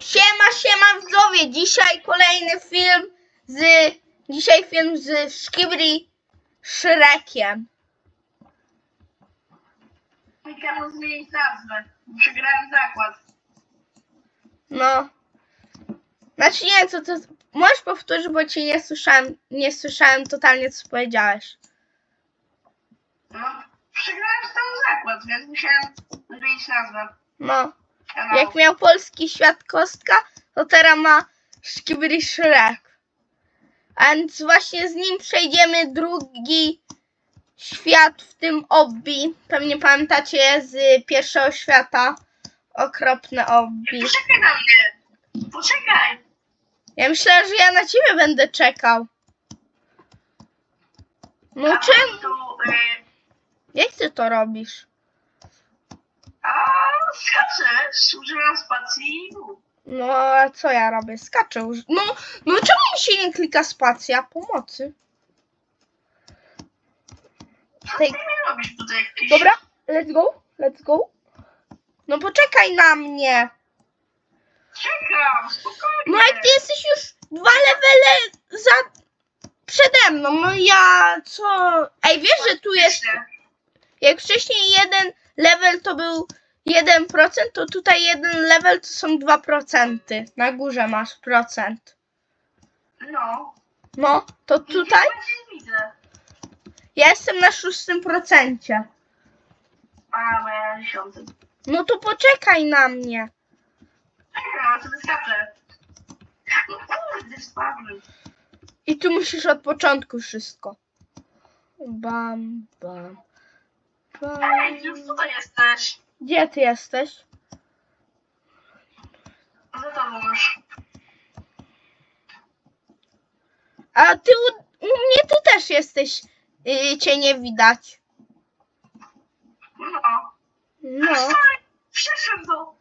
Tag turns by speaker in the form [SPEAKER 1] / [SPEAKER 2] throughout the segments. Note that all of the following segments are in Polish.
[SPEAKER 1] Siema, siema widzowie! Dzisiaj kolejny film z... Dzisiaj film z Szkibri Shrekiem.
[SPEAKER 2] I każą zmienić nazwę. Przegrałem zakład.
[SPEAKER 1] No. Znaczy nie, co to... Możesz powtórzyć, bo cię nie słyszałem, nie słyszałem totalnie, co powiedziałeś.
[SPEAKER 2] No, przegrałem z tą zakład, więc musiałem zmienić nazwę.
[SPEAKER 1] No. Jak miał polski świat kostka, to teraz ma Szkibri Shrek. A więc właśnie z nim przejdziemy drugi świat w tym obbi. Pewnie pamiętacie z pierwszego świata. Okropne obbi.
[SPEAKER 2] Poczekaj na mnie. Poczekaj.
[SPEAKER 1] Ja myślę, że ja na ciebie będę czekał. No czym?
[SPEAKER 2] Y,
[SPEAKER 1] Jak ty to robisz?
[SPEAKER 2] A skaczę, używam spacji.
[SPEAKER 1] No a co ja robię? Skaczę. No, no czemu mi się nie klika spacja? Pomocy.
[SPEAKER 2] Co
[SPEAKER 1] Tej-
[SPEAKER 2] ty mi robisz tutaj jakieś...
[SPEAKER 1] Dobra, let's go, let's go. No poczekaj na mnie.
[SPEAKER 2] Czekam, spokojnie.
[SPEAKER 1] No jak ty jesteś już dwa levele za przede mną, no ja co? Ej, wiesz, że tu jest, jak wcześniej jeden level to był 1%, to tutaj jeden level to są 2%. Na górze masz procent.
[SPEAKER 2] No.
[SPEAKER 1] No, to tutaj
[SPEAKER 2] Nie widzę.
[SPEAKER 1] ja jestem na szóstym procencie.
[SPEAKER 2] A, bo ja na dziesiątym.
[SPEAKER 1] No to poczekaj na mnie.
[SPEAKER 2] Czekam, a sobie skaczę. No kurde, spadłem.
[SPEAKER 1] I tu musisz od początku wszystko. Bam, bam. Bam.
[SPEAKER 2] Ej, ty już tutaj jesteś.
[SPEAKER 1] Gdzie ty jesteś?
[SPEAKER 2] Za tobą już.
[SPEAKER 1] A ty u, u mnie ty też jesteś. Yy, cię nie widać.
[SPEAKER 2] No.
[SPEAKER 1] No.
[SPEAKER 2] Przyszłem to.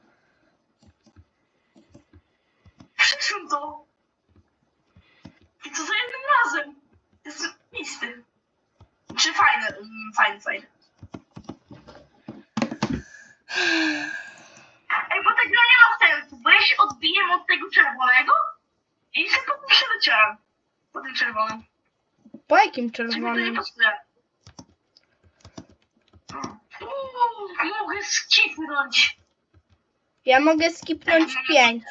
[SPEAKER 2] Przyszłem to. I to za jednym razem. Jest listy. Czy fajne? Mm, Fajne, fajne. Ej, bo ta gra nie ma sensu, bo ja się odbiję od tego czerwonego i się przeleciałem. Po tym czerwonym.
[SPEAKER 1] Po jakim
[SPEAKER 2] nie
[SPEAKER 1] czerwonym?
[SPEAKER 2] pasuje? Uuu, mogę skipnąć.
[SPEAKER 1] Ja mogę skipnąć pięć.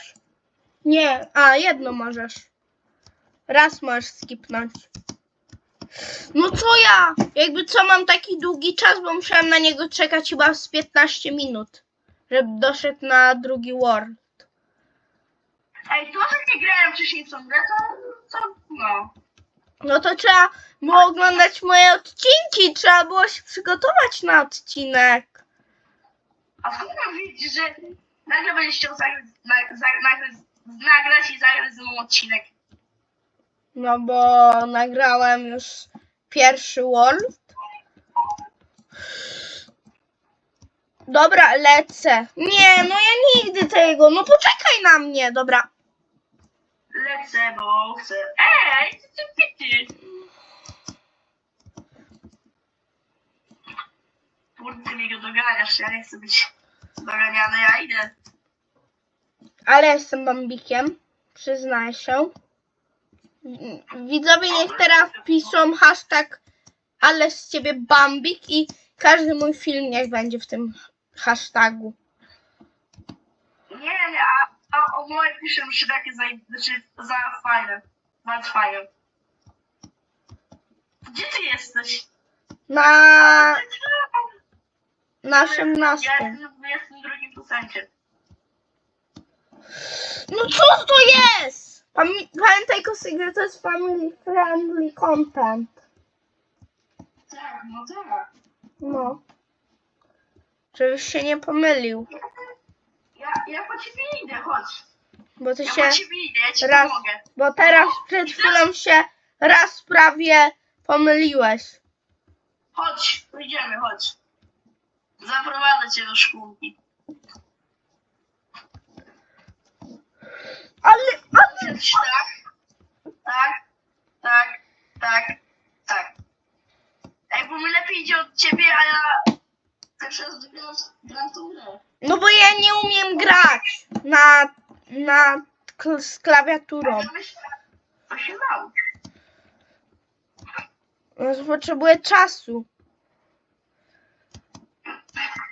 [SPEAKER 1] Nie, a jedno możesz. Raz możesz skipnąć. No co ja? Jakby co mam taki długi czas, bo musiałem na niego czekać chyba z 15 minut. Żeby doszedł na drugi world.
[SPEAKER 2] Ej, to, że nie grałem wcześniej w tą grę, to, to no.
[SPEAKER 1] No to trzeba było oglądać moje odcinki. Trzeba było się przygotować na odcinek.
[SPEAKER 2] A skąd mam wiedzieć, że nagle będziesz chciał zagrać, na, za, nagrać, nagrać i zagrać mną odcinek?
[SPEAKER 1] No bo nagrałem już pierwszy world. Dobra, lecę. Nie, no ja nigdy tego. No poczekaj na mnie, dobra.
[SPEAKER 2] Lecę, bo chcę. Ej, ty ty pity. Kurde, ty mi go doganiasz, ja nie chcę być doganiany, ja idę.
[SPEAKER 1] Ale jestem bambikiem. Przyznaję się. Widzowie niech teraz piszą hashtag ale z ciebie bambik i każdy mój film niech będzie w tym hashtagu.
[SPEAKER 2] Nie, nie, a, a o moje piszę się takie za, znaczy za fajne. Bardzo fajne. Gdzie ty jesteś?
[SPEAKER 1] Na na
[SPEAKER 2] Ja
[SPEAKER 1] 18.
[SPEAKER 2] jestem w 22 procencie.
[SPEAKER 1] No co to jest? Pami- Pamiętaj Kosy, że to jest family friendly content.
[SPEAKER 2] Tak, no tak.
[SPEAKER 1] No. Żebyś się nie pomylił.
[SPEAKER 2] Ja, ja po ciebie idę, chodź.
[SPEAKER 1] Bo ty
[SPEAKER 2] Ja
[SPEAKER 1] się
[SPEAKER 2] po ciebie idę, ja ci
[SPEAKER 1] raz,
[SPEAKER 2] pomogę.
[SPEAKER 1] bo teraz przed chwilą się raz prawie pomyliłeś.
[SPEAKER 2] Chodź, pójdziemy, chodź. Zaprowadzę cię do szkółki.
[SPEAKER 1] Ale, ale,
[SPEAKER 2] Tak, tak, tak, tak, tak. Ej, bo mi lepiej idzie od ciebie, a ja pierwszy raz gram, gram tą grę.
[SPEAKER 1] no bo ja nie umiem grać na na z klawiaturą.
[SPEAKER 2] To się nauczył.
[SPEAKER 1] No, Potrzebuję czasu.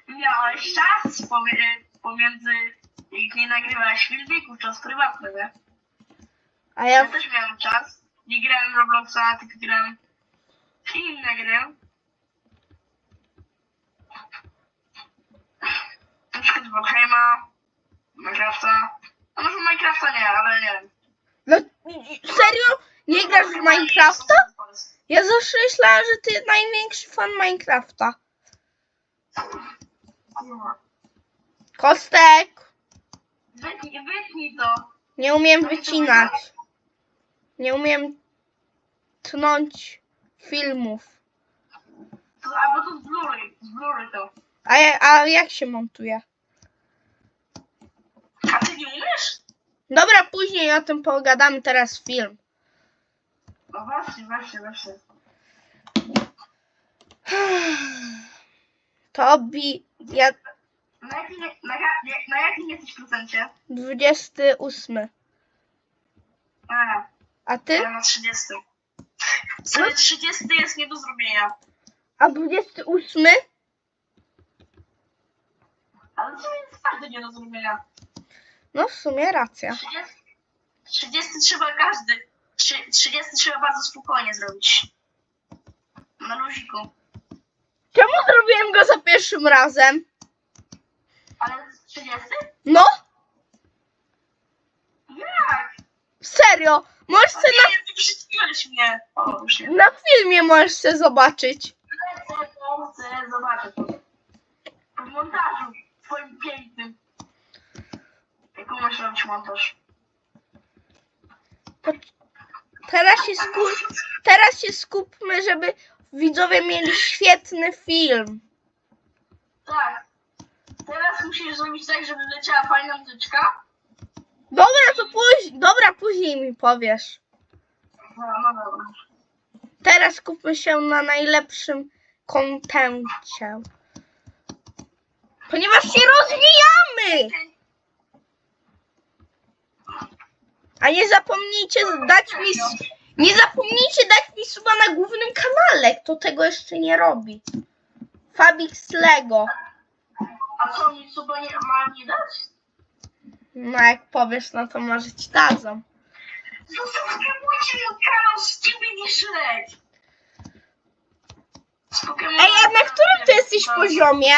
[SPEAKER 2] Miałeś czas pomie- pomiędzy, jak nie nagrywałeś filmików, czas prywatny, nie?
[SPEAKER 1] A
[SPEAKER 2] Ja
[SPEAKER 1] ja
[SPEAKER 2] też miałem czas. Nie grałem w Robloxa, tylko grałem w inne gry. Na przykład Valheima, Minecrafta. A może Minecrafta nie, ale nie wiem.
[SPEAKER 1] No, serio? Nie grasz w Minecrafta? Ja zawsze myślałam, że ty największy fan Minecrafta. Kostek!
[SPEAKER 2] Wytnij, wytnij to.
[SPEAKER 1] Nie umiem wycinać. Nie umiem tnąć filmów.
[SPEAKER 2] to albo to to.
[SPEAKER 1] A, ja, a jak się montuje?
[SPEAKER 2] A ty nie umiesz?
[SPEAKER 1] Dobra, później o tym pogadamy, teraz film.
[SPEAKER 2] No właśnie, właśnie, właśnie.
[SPEAKER 1] Tobi, ja
[SPEAKER 2] Na jakim, na, ja- na jakim jesteś procencie?
[SPEAKER 1] 28.
[SPEAKER 2] A,
[SPEAKER 1] A ty?
[SPEAKER 2] ja na 30. Sobie 30 jest nie do zrobienia.
[SPEAKER 1] A 28?
[SPEAKER 2] Ale to jest każdy nie do zrobienia.
[SPEAKER 1] No w sumie racja.
[SPEAKER 2] 30, 30 trzeba każdy. Trzy- 30 trzeba bardzo spokojnie zrobić. Na luziku.
[SPEAKER 1] Czemu zrobiłem go za pierwszym razem?
[SPEAKER 2] Ale 30?
[SPEAKER 1] No,
[SPEAKER 2] Jak?
[SPEAKER 1] serio. Możesz
[SPEAKER 2] O
[SPEAKER 1] se na,
[SPEAKER 2] nie, wyprzedziłeś mnie. O, już nie.
[SPEAKER 1] na filmie możesz se zobaczyć.
[SPEAKER 2] Chcę, to chcę, zobaczę to. W montażu Robić montaż?
[SPEAKER 1] Teraz, się skup, teraz się skupmy, żeby widzowie mieli świetny film.
[SPEAKER 2] Tak. Teraz musisz zrobić tak, żeby leciała fajna muzyczka.
[SPEAKER 1] Dobra, to później, dobra, później mi powiesz.
[SPEAKER 2] No, no dobra.
[SPEAKER 1] Teraz skupmy się na najlepszym kontencie. Ponieważ się rozwijamy! A nie zapomnijcie dać mi. Nie zapomnijcie dać mi suba na głównym kanale. Kto tego jeszcze nie robi? Fabix Lego.
[SPEAKER 2] A co mi suba nie ma nie dać?
[SPEAKER 1] No jak powiesz, no to może ci dadzą.
[SPEAKER 2] Zasubskrybujcie mój kanał z ciebie nie śledź. Z Pokemon
[SPEAKER 1] Ej, a na którym ty jesteś poziomie?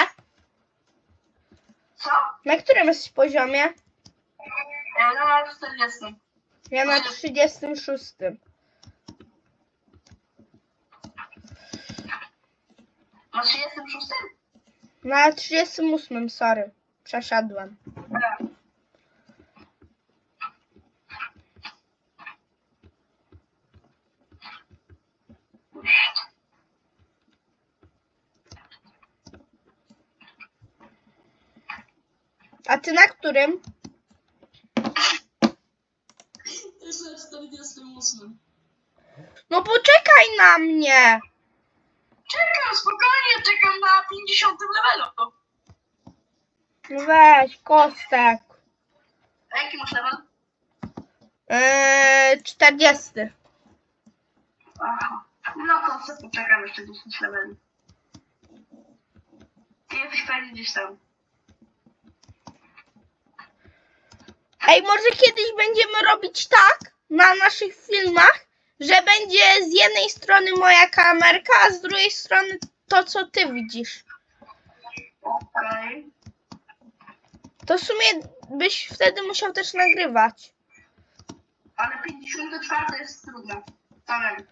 [SPEAKER 2] Co?
[SPEAKER 1] Na którym jesteś poziomie?
[SPEAKER 2] E, na 40.
[SPEAKER 1] Ja na 36.
[SPEAKER 2] Na 36?
[SPEAKER 1] Na 38, sorry. Przeszedłem.
[SPEAKER 2] E.
[SPEAKER 1] A ty na którym?
[SPEAKER 2] Jest na 48.
[SPEAKER 1] No poczekaj na mnie.
[SPEAKER 2] Czekam, spokojnie, czekam na 50 levelu.
[SPEAKER 1] No Weź, kostek.
[SPEAKER 2] A jaki masz level?
[SPEAKER 1] Yy, 40.
[SPEAKER 2] Aha. No to sobie poczekam jeszcze 10 leveli. Ty jesteś pewnie gdzieś tam.
[SPEAKER 1] Ej, może kiedyś będziemy robić tak na naszych filmach, że będzie z jednej strony moja kamerka, a z drugiej strony to, co ty widzisz.
[SPEAKER 2] Okej.
[SPEAKER 1] To w sumie byś wtedy musiał też nagrywać.
[SPEAKER 2] Ale 54 jest trudne. To wiem.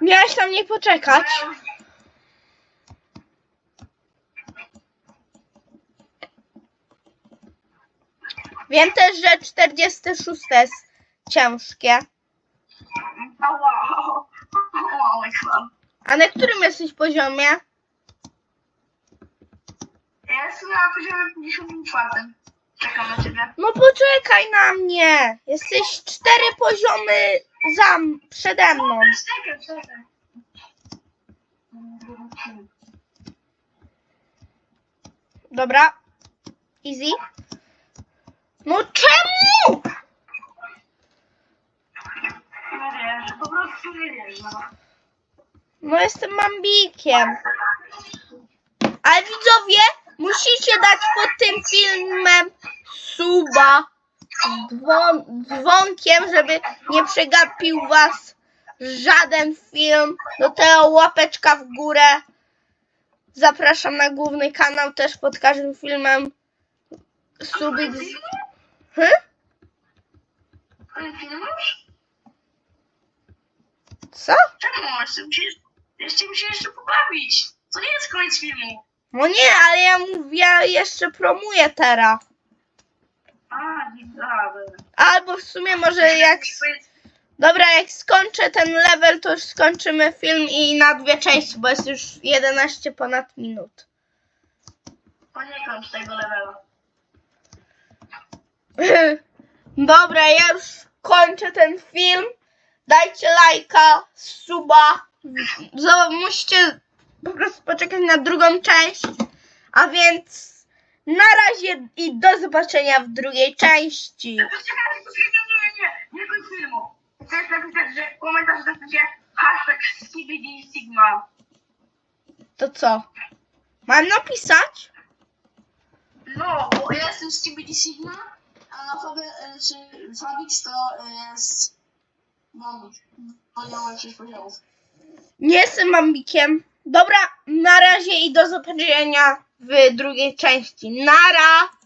[SPEAKER 1] Miałeś na mnie poczekać.
[SPEAKER 2] Ja już-
[SPEAKER 1] Wiem też, że 46 jest ciężkie. A na którym jesteś poziomie?
[SPEAKER 2] Ja jestem na poziomie 54. Czekam na ciebie.
[SPEAKER 1] No poczekaj na mnie. Jesteś cztery poziomy za m- przede mną.
[SPEAKER 2] Czekaj, czekaj.
[SPEAKER 1] Dobra. Easy. No czemu?
[SPEAKER 2] Nie wiesz, po prostu nie no.
[SPEAKER 1] No jestem mambikiem. Ale widzowie, musicie dać pod tym filmem suba dzwon- dzwonkiem, żeby nie przegapił was żaden film. Do tego łapeczka w górę. Zapraszam na główny kanał też pod każdym filmem. Subik z... Hm?
[SPEAKER 2] Ale ty nie masz?
[SPEAKER 1] Co?
[SPEAKER 2] Czemu masz? Musisz, jeszcze musisz jeszcze pobawić. To nie jest koniec filmu.
[SPEAKER 1] No nie, ale ja mówię, jeszcze promuję teraz.
[SPEAKER 2] A, widzowie.
[SPEAKER 1] Albo w sumie może jak... Dobra, jak skończę ten level, to już skończymy film i na dwie części, bo jest już 11 ponad minut.
[SPEAKER 2] To nie kończ tego levela.
[SPEAKER 1] Dobra, ja już kończę ten film. Dajcie lajka, suba. Musicie po prostu poczekać na drugą część. A więc na razie i do zobaczenia w drugiej części.
[SPEAKER 2] Nie, nie, nie, nie kończ filmu. Chcesz napisać, że komentarz hashtag sigma.
[SPEAKER 1] To co? Mam napisać?
[SPEAKER 2] No, bo ja jestem skibidi sigma, a Fabi, e, czy Fabix to jest Bambik. Bo nie mam 6 poziomów.
[SPEAKER 1] Nie jestem mambikiem. Dobra, na razie i do zobaczenia w drugiej części. Nara!